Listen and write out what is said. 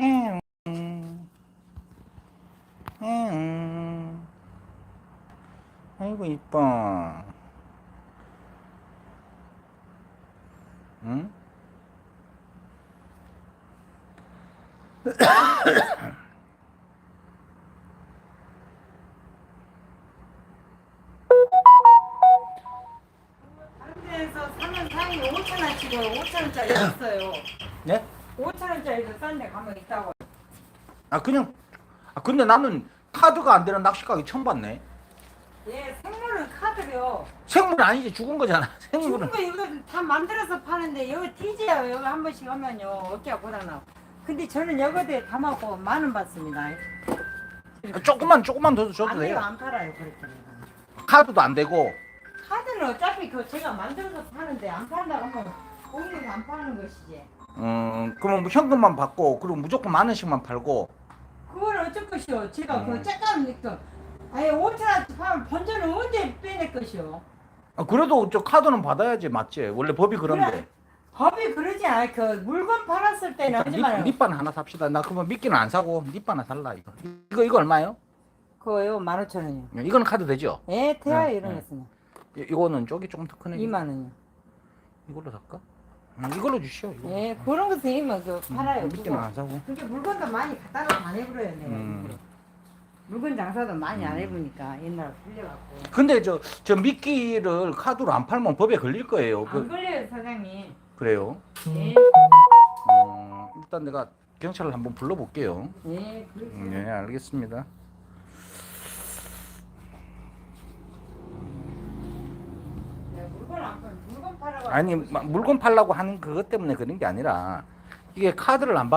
음. 음. 아이고 이뻐. 응? 다른 데에서 사는 상이 5천 원치고 5천 원짜리 있어요. 네? 5천 원짜리도 싼데 가면 있다고. 아 그냥 아 근데 나는 카드가 안 되는 낚시 가게 처음 봤네. 예, 생물은 카드요. 생물 아니지 죽은 거잖아. 생물은. 죽은 거 이거 다 만들어서 파는데 여기 티지야 여기 한 번씩 하면요 어깨가 고장나. 근데 저는 여기에 담아고 만 원 받습니다. 아, 조금만 조금만 더 줘도 안 돼요, 돼요. 안 팔아요 그렇게. 카드도 안 되고. 카드는 어차피 그 제가 만들어서 파는데 안 판다고 하면 공유도 안 파는 것이지. 음 그러면 뭐 현금만 받고 그리고 무조건 만 원씩만 팔고. 그걸 어쩔 것이오. 제가 음. 그 짝감 느낌. 아예 5천 원치 파면 본전은 언제 빼낼 것이오. 아, 그래도 저 카드는 받아야지 맞지. 원래 법이 그런데. 그래. 법이 그러지 않아. 그 물건 팔았을 때는. 립, 립반 하나 삽시다. 나 그러면 미끼는 안 사고 립반 하나 살라 이거. 이거 이거 얼마예요? 그거요 15,000원이요. 이거는 카드 되죠? 예, 태아 네, 이런 네. 거 쓰면 이- 이거는 쪽이 조금 더 크네. 2만 원이요. 이걸로 살까? 음, 이걸로 주시오. 이거. 예, 그런 거그 팔아요. 음, 미끼는 그거. 안 사고. 그게 물건도 많이 갖다 놓고 안 해버려요, 내가. 음. 물건 장사도 많이 안 해보니까 옛날에 풀려갖고. 근데 저 저 미끼를 카드로 안 팔면 법에 걸릴 거예요. 안 그, 걸려요, 사장님. 그래요? 예, 어, 일단 내가 경찰을 한번 불러볼게요. 예, 그렇죠. 음, 네, 알겠습니다. 네, 물건 안 팔, 물건 팔 아니 마- 물건 팔라고 하는 그것 때문에 그런 게 아니라 이게 카드를 안 받.